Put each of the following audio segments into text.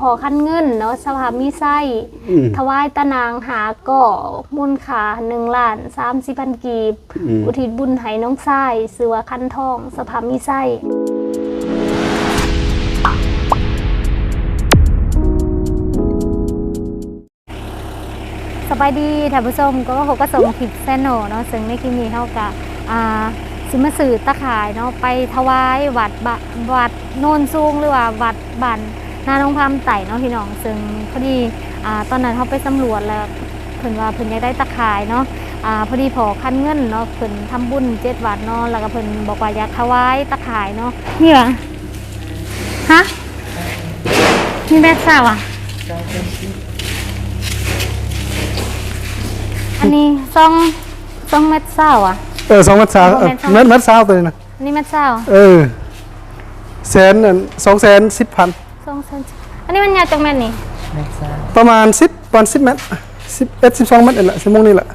พอขั้นเงินเนาะสภาพมีไส้อืมถวายตะนางหาก่อมูลค่าหนึ่งล้านสามสิบพันกีบอืมอุทิศบุญให้น้องไส้เสือว่าขั้นทอง สภาพมีไส้สบายดีท่านผู้ชมก็เขาก็ส่งคลิปแซนโนเนาะซึ่งในคลิปนี้เขากับอ่าสิมาสื่อตะขายเนาะไปถวายวัดบะวัดโนนสูงหรือว่าวัดบัน นาน้องพามไต่เนาะพี่น้องซึ่งพอดีอ่าตอนนั้นเขาไปสำรวจแล้วเพิ่นว่าเพิ่นอยากได้ตะขายเนาะอ่าพอดีพอคันเงินเนาะเพิ่นทำบุญเจ็ดวัดเนาะแล้วก็เพิ่นบอกว่าอยากถวายตะขายเนาะนี่เหรอฮะนี่แม่ทราบอะอันนี้ซองซองเม็ดเศร้าอะเออสองมัดสาวบ่เออแม่นสองเม็ดเม็ดสาวตัวนี้นะอันนี้เม็ดเศร้าเออแสนอันสองแสนสิบพัน ซองเซนอันนี้มันยาวจังแม่นนี่ประมาณสิบประมาณสิบเมตรสิบเอ็ดสิบสองเมตรนี่แหละชั่วโมงนี้แหละ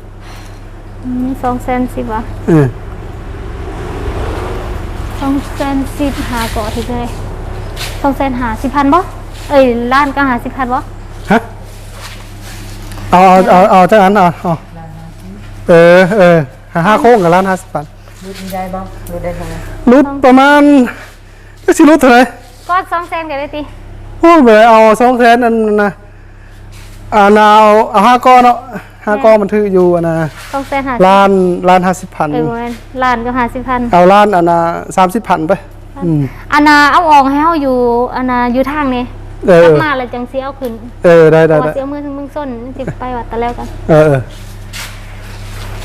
อืมซองเซนสิบอะเออซองเซนสิบหาเกาะทีเลยซองเซนหาสิบพันบ่เอ้ยล้านก็หาสิบพันบ่ฮะเอาเอาเอาเอาจากนั้นเอาเอาเออเออหาห้าโค้งกับล้านห้าสิบพันรูดได้บ้างรูดได้เท่าไหร่รุดประมาณก็สิรุดเท่าไหร่ก็ซองเซนกันเลยติ พูดไปเอาสองแสนอันนั้นนะอ่านาเอาเอาห้าก้อนเนาะห้าก้อนมันถืออยู่อันนะซองเซนหาล้านล้านห้าสิบพันเอ้ยบ่แม่นล้านก็หาสิบพันเอาล้านอันนะสามสิบพันไปอืมอันน่ะเอาออกให้เฮาอยู่อันน่ะอยู่ทางนี้เออกลัเอบอมาแล้วจังสิเอาขึ้นเออได้เพได้ราะได้ว่าสิเอามือถึงมึงส้นสิไปวัดตะแล้วกันเออเออ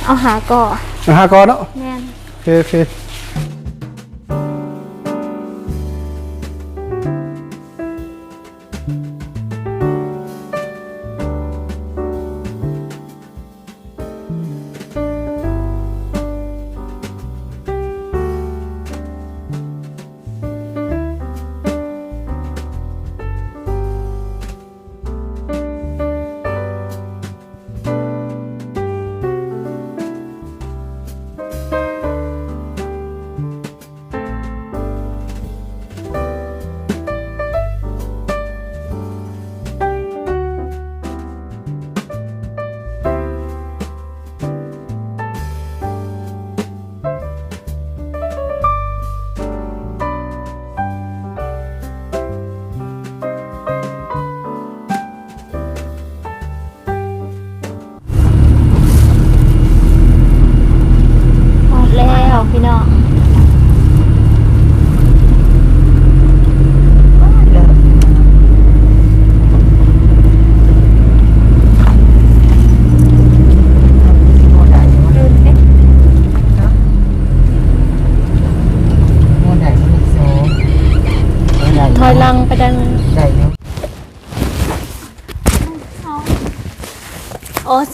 เอาหาก่อเอาห้าก้อนเนาะแม่นโอเคโอเค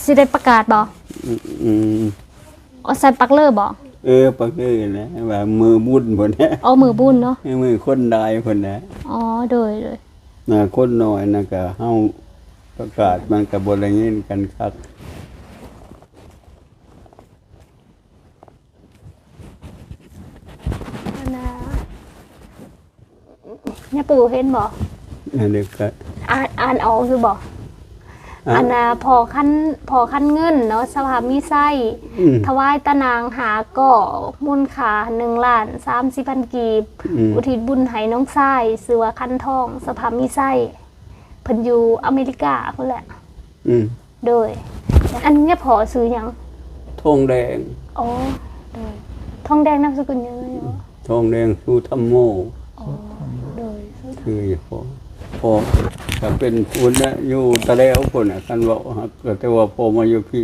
สิได้ประกาศบ่อืมโอ้ใส่ปักเลอร์บ่เออปักเอ้ยนะว่ามือบุญพุ่นนะเอามือบุญเนาะมือคนได้พุ่นนะอ๋อโดยโดยน่ะคนน้อยน่ะก็เฮาประกาศมันก็บ่ได้ยินกันคักอันน่ะเนี่ยปู่เห็นบ่อันนี้ก็อ่านอ่านเอาคือบ่ อะอันน่ะพอขั้นพอขั้นเงินเนาะสภาพมีไส้อืมถวายตะนางหาก่อมูลค่าหนึ่งล้านสามสิบพันกีบอืมอุทิศบุญให้น้องไส้เสือว่าคันทอง สภาพมีไส้เพิ่นอยู่อเมริกาพุ่นแหละอืมโดย อันนี้พอซื้อหยังทองแดงอ๋อโดยทองแดงนามสกุลยังไงเนาะทองแดงสู้ธรรมโมอ๋อโดยซื้อคือพอ พอก็เป็นพุ่นนะอยู่ตะแล้วพุ่นน่ะกันว่าครับก็แต่ว่าพอมาอยู่พี่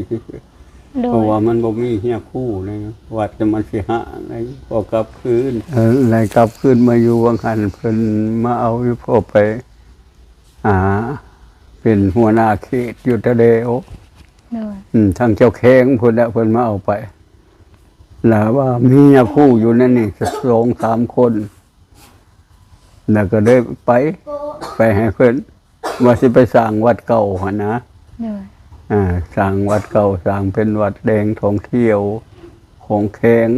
โดเพราะยว่ามันบ่มีเฮียคู่นะวัดจะมันสิหาอะไรพอกลับคืนเอออะไรกลับคืนมาอยู่วังหันเพิ่นมาเอาอยู่พ่อไปหาเป็นหัวหน้าเขตอยู่ตะเดวโดยอืมทางเจ้าแข้งเพิ่นน่ะเพิ่นมาเอาไปแล้วว่ามีเฮียคู่อยู่นั่นนี่สองสามคน แล้วก็ได้ไป ไปให้เพิ่นว่าสิไปสร้างวัดเก่าหั่นนะโดยอ่าสร้างวัดเก่าสร้างเป็นวัดแดงท่องเที่ยวของแข็ง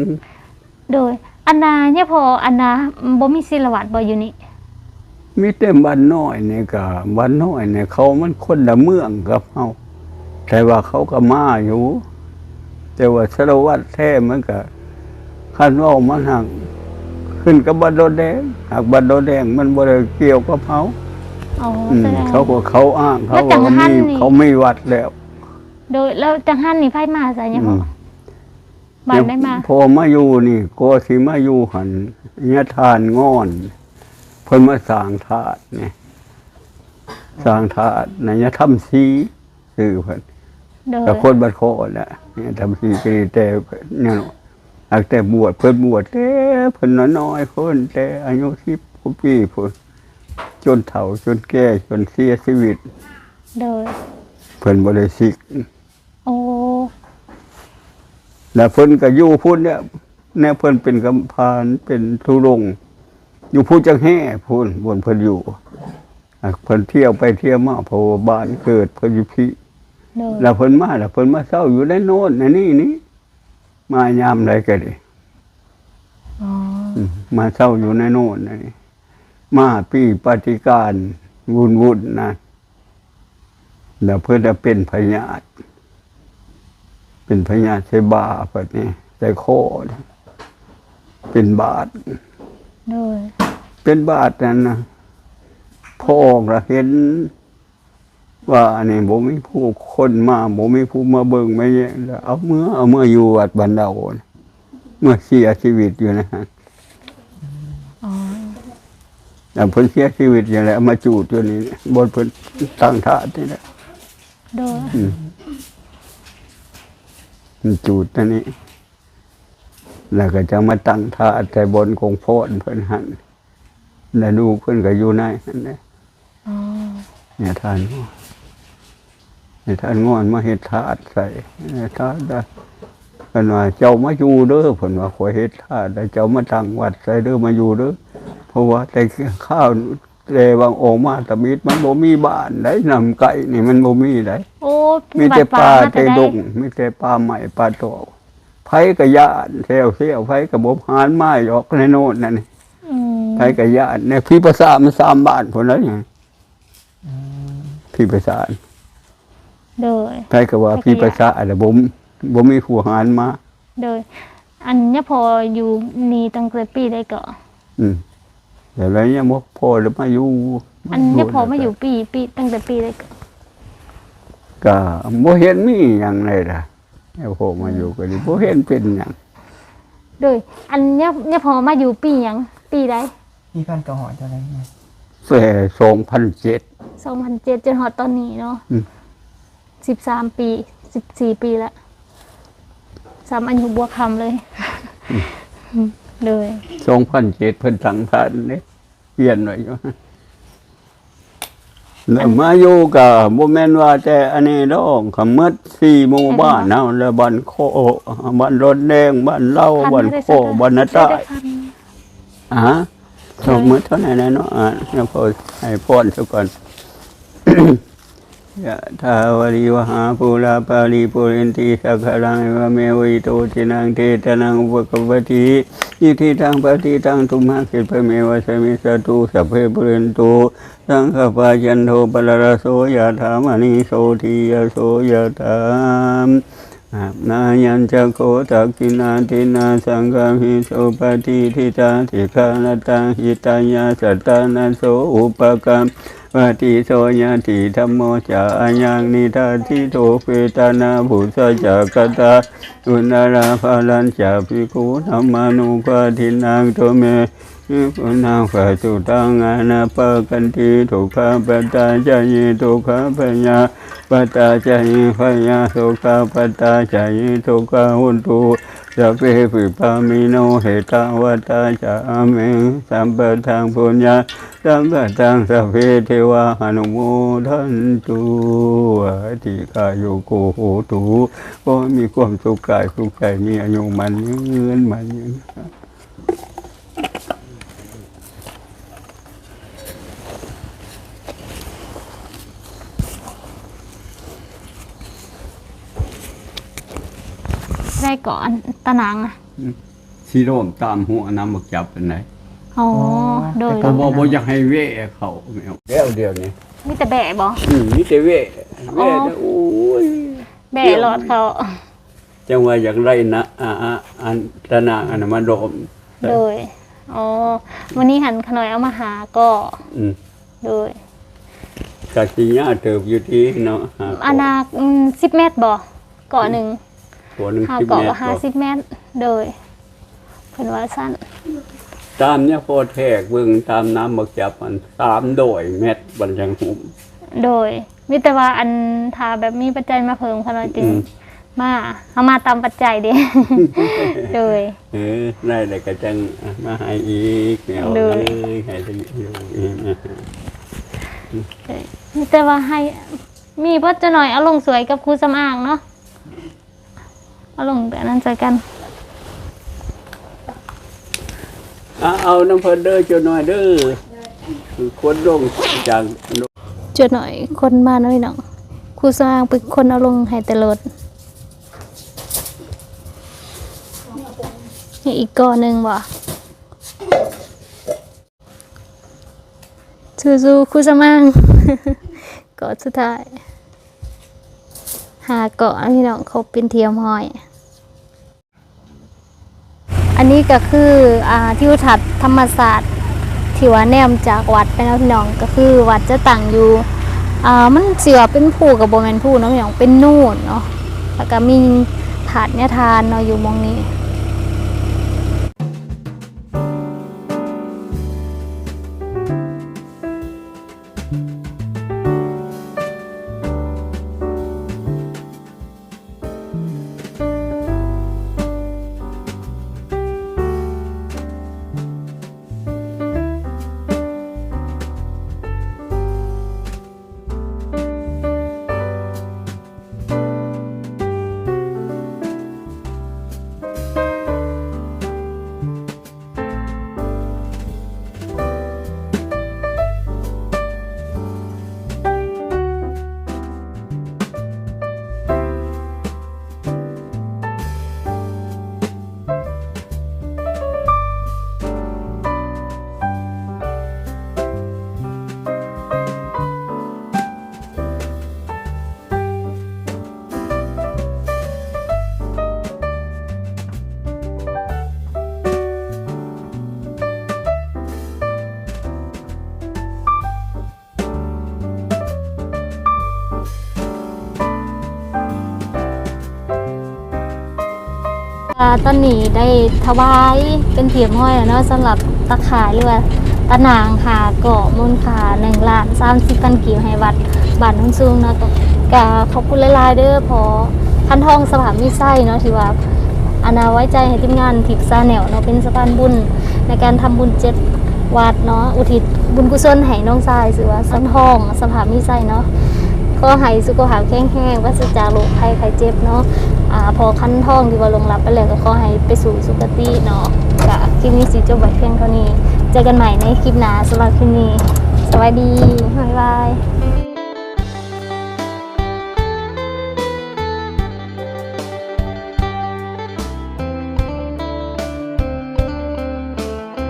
โดยอันนาเนี่ยพออันนาบ่มีศิลวัตบ่อยู่นี่มีแต่บ้านน้อยนี่ก็บ้านน้อยเนี่ยเขามันคนละเมืองกับเฮาแต่ว่าเขาก็มาอยู่ แต่ว่าสารวัตรแท้มันก็คันเว่ามันหักขึ้นกับบันโดแดงหากบันโดแดงมันบ่ได้เกี่ยวกับเขา อ๋ออืมแสดง เขาก็เขาอ้างเขาแล้วจัว่างหั้นมีนี่ เขาไม่วัดแล้วโดยแล้วจังหันนี่ไผมาใส่เนี่ยพ่ออืมบ้านได้มาพอมาอยู่นี่ก็สิมาอยู่หันเนี่ยทานงอนเพิ่นมาสร้างถาดเนี่ยสร้างถาดในยธรรมสีคือเพิ่น โดยแต่คนบัดโคแหละเนี่ยทำสีปีแต่เนี่ยเนาะหากแต่บวชเพิ่นบวชแต่เพิ่นน้อยๆคนแต่อายุสิบกว่าปีพุ่น จนเฒ่าจนแก่จนเสียชีวิต โดย เพิ่นบ่ได้สิกโอ้แล้วเพิ่นก็อยู่พุ่นเนี่ยแน่เพิ่นเป็นกำพานเป็นทุรงค์อยู่ผู้จังแห่พุ่นบนเพิ่นอยู่อะเพิ่นเที่ยวไปเที่ยวมาเพราะว่าบ้านเกิดเพิ่นอยู่พี่โดยแล้วเพิ่นมาแล้วเพิ่นมาเศร้าอยู่ในโน่นในนี่นี่มายามใดก็ดีอ๋ออืมมาเศร้าอยู่ในโน่นนะนี่ มาปีปฏิการวุ่นวุ่นๆนะแล้วเพื่อจะเป็นพญาตเป็นพญาตใส่บาเปิดนี่ใส่โคอนี่เป็นบาทโดยเป็นบาทนั่นนะพอออกแล้วเห็น ว่าอันนี้บ่มีผู้คนมาบ่มีผู้มาเบิ่งไม่แย่งแล้วเอาเมื่อเอาเมื่ออยู่วัดบันเดาน่ะเมื่อเสียชีวิตอยู่นะฮะอ๋อ แต่เพิ่นเสียชีวิตอย่างไรเอามาจูดอยู่นี่บนเพิ่นตั้งท่านี่แหละโดยอืมมันจูดอันนี้ แล้วก็จะมาตั้งท่าแต่บนคงโพนเพิ่นหันแล้วดูกเพิ่นก็อยู่ในนั่นแหละอ๋อเนี่ยทานงอนเนี่ยทานงอนมาเฮ็ดถาดใส่เนี่ยถาดได้เพิ่นว่าเจ้ามาอยู่เด้อเพิ่นว่าขอเฮ็ดถาดแล้วเจ้ามาตั้งวัดใส่เด้อมาอยู่เด้อ เพราะว่าแต่ข้าวแต่บางองค์มาตะมิดมันบ่มีบ้านได้นำไก่นี่มันบ่มีได้โอ้มีแต่ปลามาแต่ได้ดงมีแต่ปลาใหม่ปลาตอกไผก็ยานเที่ยวเที่ยวไผก็บ่หานไม้ออกในโน่นนั่นนี่อืมไผก็ยานเนี่ยพี่ประสาทมันสามบ้านพุ่นแล้วนี่พี่ประสาทโดยไผก็ว่าพี่ประสาทแล้วบ่มบ่มีผู้หานมาโดยอันเนี้ยพออยู่นี่ตั้งแต่ปีได้ก็อืม แต่แล้วเนี่ยบ่พอแล้วมาอยู่อันเนี้ยพอมาอยู่ปีปีตั้งแต่ปีได้ก็ก็บ่เห็นมีหยังเลยล่ะเนี่ยพอมาอยู่ก็ดิบ่เห็นเป็นหยังโดยอันเนี้ยเนี้ยพอมาอยู่ปีหยังปีใดพี่พันกระหอเท่าไหรนะแต่2007สองพันเจ็ดจนฮอดตอนนี้เนาะอืมสิบสามปีสิบสี่ปีละสามอายุบวกคำเลย โดย2007เพิ่นตั้งท่านนี่เปลี่ยนไว้อยู่แล้วมาอยู่กับบ่แม่นว่าแต่อันนี้ดอกขมดสี่หมู่บ้านเนาะแล้วบ้านโคบ้านรถแดงบ้านเล่าบ้านโคบ้านนาใต้อะสมมือเท่าไหร่นะเนาะอะเดี๋ยวพอให้พรซะก่อน ยะทาวริวหาภูลาปาริปุเรนติสักขะรังเอวะเมวิโตทินังเทตนังอุปกปปติอิทิทังปฏิทังทุมหังคิปเมวะสมิสตุสัพเพปุเรนตุสังฆปายันโทปละรโสยะถามณีโสทียโสยะถามอานายัญจะโคตักกินาทินาสังฆามิโสปฏิทิตาทิคานตังหิตายาสัตตานาโสอุปกรรม ปฏิโสยติธรรมโมจาอัญญังนิทาทิโตเปตานาบุสจักตาอุณาราภาลันจาภิกขุธรรมานุปาทินังโตเมปุณังปัจจุตังอานาปะกันติทุกขปตาจายทุกขปัญญาปตาจายพยาทุกขปตาจายทุกขหุนตุ สัพเพปิปามิโนเหตาวตาจามิสัมปทางปุญญาสัมปทางสัพเพเทวาหนุโมทันตุอธิกายุโกโหตุก็มีความสุขกายสุขใจมีอายุมันยืนมันยืน ได้ก่อนตะนางอะสีโรมตามหัวน้ำบักจับเป็นไหนอ๋อโดยก็บ่บ่อยากให้เวะเขาแมวเดี๋ยวเดียวนี้มีแต่แบะบ่อืมมีแต่เวะเวะอ๋อนะโอ้ยแบะหลอดเขาจังว่าอยากไล่นะอ่าอ่าอันตะนางอันนั้นมาดมโดยอ๋อวันนี้หันขน่อยเอามาหาก็อืมโดยกะสิญาเติบอยู่ที่เนาะหาอานาสิบเมตรบ่เกาะหนึ่ง ตัวหนึงหาสิบเกาะเมตก็รห้าสิบเมตรโดยเพิ่นว่าสั้นตามเนี่ยพอแทกเบิ่งตามน้ำบักจับมันสามโดยเม็ดบันจังหุมโดยมีแต่ว่าอันทาแบบมีปัจจัยมาเพิ่มขนาดจริงอืมมาเอามาตามปัจจัยเด้ โดย เออได้เลยก็จังมาให้อีกแนวโดเลย ยให้ได้อยู่อีกนะมีแต่ว่าให้มีเพิ่นจะหน่อยเอาลงสวยกับครูสำอางเนาะ เอาลงแบบนั้นใจกันอะเอาน้ำเพิ่นเด้อเจ้าหน่อยเด้อคือคนลงจากจดหน่อยคนมาหน่อยหนังครูสร้างเป็นคนเอาลงให้แต่รถนี่อีกก้อนหนึ่งว่ะสู้ๆครูสมางเกาะสุดท้าย หาเกาะนะพี่น้องเขาเป็นเทียมหอย อันนี้ก็คืออ่าที่วทัศน์ธรรมศาสตร์ที่ว่าแนมจากวัดไปแล้วพี่น้องก็คือวัดจะตั้งอยู่อ่ามันเสือเป็นผู้กับโบแมนผู้เนาะพี่น้องเป็นนู่นเนาะแล้วก็มีถาดเนี่ยทานเนาะอยู่มองนี้ ตอนนี้ได้ถวายเป็นเทียมห้อยเนาะสำหรับตะขายหรือว่าตะนางค่ะเกาะมูลค่าหนึ่งล้านสามสิบพันกีบให้วัดบ้านนุ่นซุงเนาะก็ขอบคุณหลายๆเด้อพอคันทองสภาพมิไส้เนาะที่ว่าอานาไว้ใจให้ทีมงานทิพซาแนวเนาะเป็นสะพานบุญในการทำบุญเจ็ดวัดเนาะอุทิศบุญกุศลให้น้องชายสือว่าสันทองสภาพมิไส้เนาะก็ให้สุขภาพแข็งแรงว่าจะจากโรคภัยไข้เจ็บเนาะ อ่าพอขั้นท่องที่ว่าลงรับไปแล้วก็ขอให้ไปสู่สุคติเนาะกะคลิปนี้สิจบไว้เพียงเท่านี้ เจอกันใหม่ในคลิปหน้าสำหรับคลิปนี้ สวัสดีบ๊ายบาย